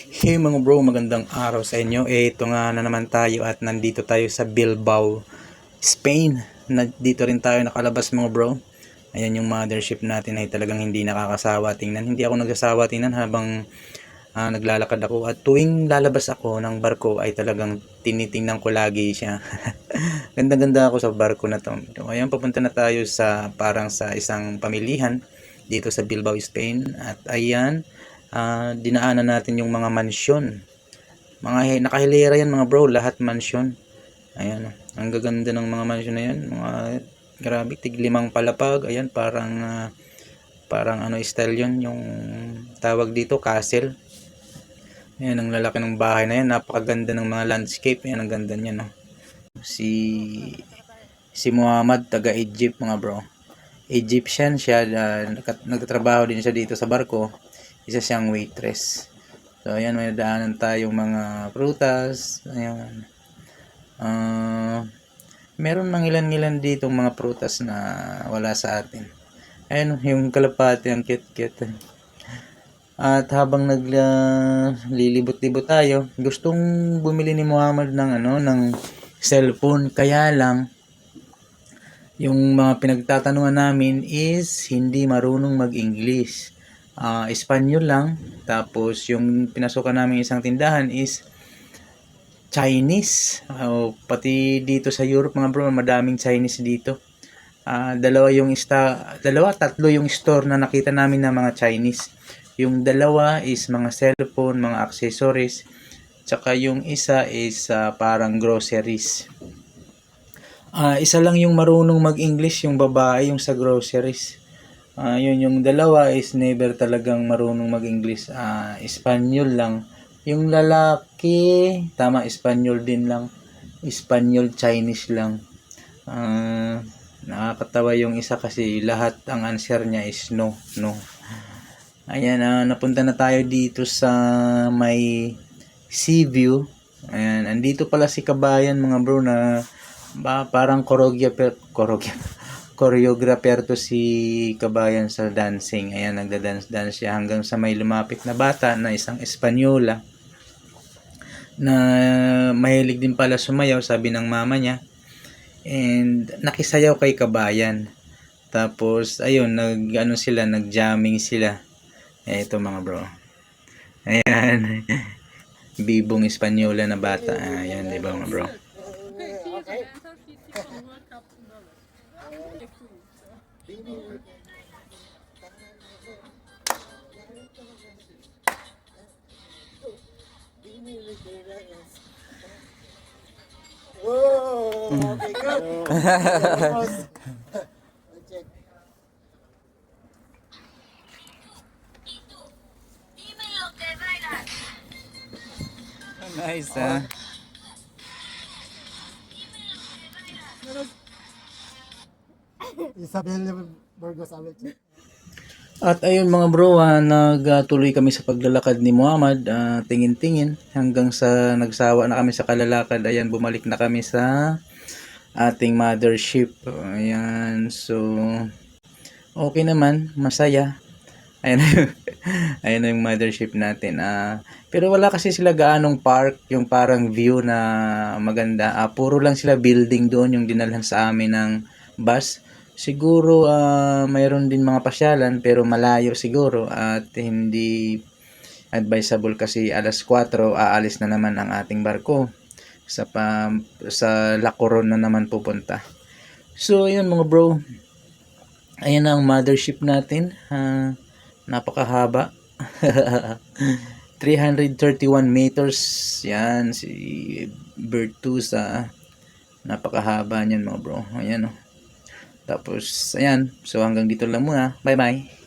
Hey mga bro, magandang araw sa inyo. Eh, ito nga na naman tayo at nandito tayo sa Bilbao, Spain. Nandito rin tayo nakalabas mga bro. Ayan yung mothership natin ay talagang hindi nakakasawa tingnan. Hindi ako nagsasawa tingnan habang ah, naglalakad ako. At tuwing lalabas ako ng barko ay talagang tinitingnan ko lagi siya. Ganda-ganda ako sa barko na to. Ayan, papunta na tayo sa parang sa isang pamilihan dito sa Bilbao, Spain. At ayan, ah, dinaanan natin yung mga mansyon. Mga nakahilera yan mga bro, lahat mansyon. Ayan, ang gaganda ng mga mansyon na yan. Mga grabe, tiglimang palapag. Ayan, parang ah, parang ano style yun, yung tawag dito, castle. Ayan, ang lalaki ng bahay na yan. Napakaganda ng mga landscape. Ayan, ang ganda niya, no. Si si Muhammad, taga Egypt mga bro. Egyptian siya, nagkat- nagtatrabaho din siya dito sa barko. Isa siyang waitress. So, ayan, may daanan tayong mga prutas. Ayan. Ah, meron mang ilan-ilan dito mga prutas na wala sa atin. Ayan, yung kalapati, ang cute-cute. At habang naglilibot-libot tayo, gustong bumili ni Muhammad ng ano, ng cellphone. Kaya lang, yung mga pinagtatanungan namin is hindi marunong mag-English. Ah, Espanyol lang. Tapos yung pinasukan namin isang tindahan is Chinese. O, pati dito sa Europe mga bro, madaming Chinese dito. Ah, dalawa yung ista, dalawa tatlo yung store na nakita namin na mga Chinese. Yung dalawa is mga cellphone, mga accessories. Tsaka yung isa is ah, parang groceries. Ah, isa lang yung marunong mag-English, yung babae, yung sa groceries. Ah, yun yung dalawa is never talagang marunong mag-English. Ah, Espanyol lang. Yung lalaki, tama, Espanyol din lang. Espanyol, Chinese lang. Ah, nakakatawa yung isa kasi lahat ang answer niya is no, no. Ayan, ah, napunta na tayo dito sa may sea view. Ayan, andito pala si Kabayan mga bro na ba, parang choreographer, choreographer, choreographer to si Kabayan sa dancing. Ayan, nagda-dance-dance siya hanggang sa may lumapit na bata na isang Espanyola na mahilig din pala sumayaw, sabi ng mama niya. And nakisayaw kay Kabayan. Tapos, ayun, nag, ano sila, nag-jamming sila. Eh, ito mga bro. Ayan. Bibong Espanyola na bata. Ayan, di ba mga bro? Whoa, nice, huh? Isabel Burgos Awit. At ayun mga bro, ah, nagtuloy kami sa paglalakad ni Muhammad, ah, tingin-tingin hanggang sa nagsawa na kami sa kalalakad. Ayan, bumalik na kami sa ating mothership. Ayan, so okay naman, masaya. Ayan, ayan yung mothership natin. Ah, pero wala kasi sila gaanong park, yung parang view na maganda. Ah, puro lang sila building doon yung dinalhan sa amin ng bus. Siguro ah, mayroon din mga pasyalan pero malayo siguro at hindi advisable kasi alas 4 aalis na naman ang ating barko sa pa, sa La Coron na naman pupunta. So ayun mga bro. Ayan ang mothership natin. Ah, napakahaba. 331 meters. Yan si Bertusa. Napakahaba niyan mga bro. Ayan oh. Tapos, ayan. So, hanggang dito lang muna. Bye-bye.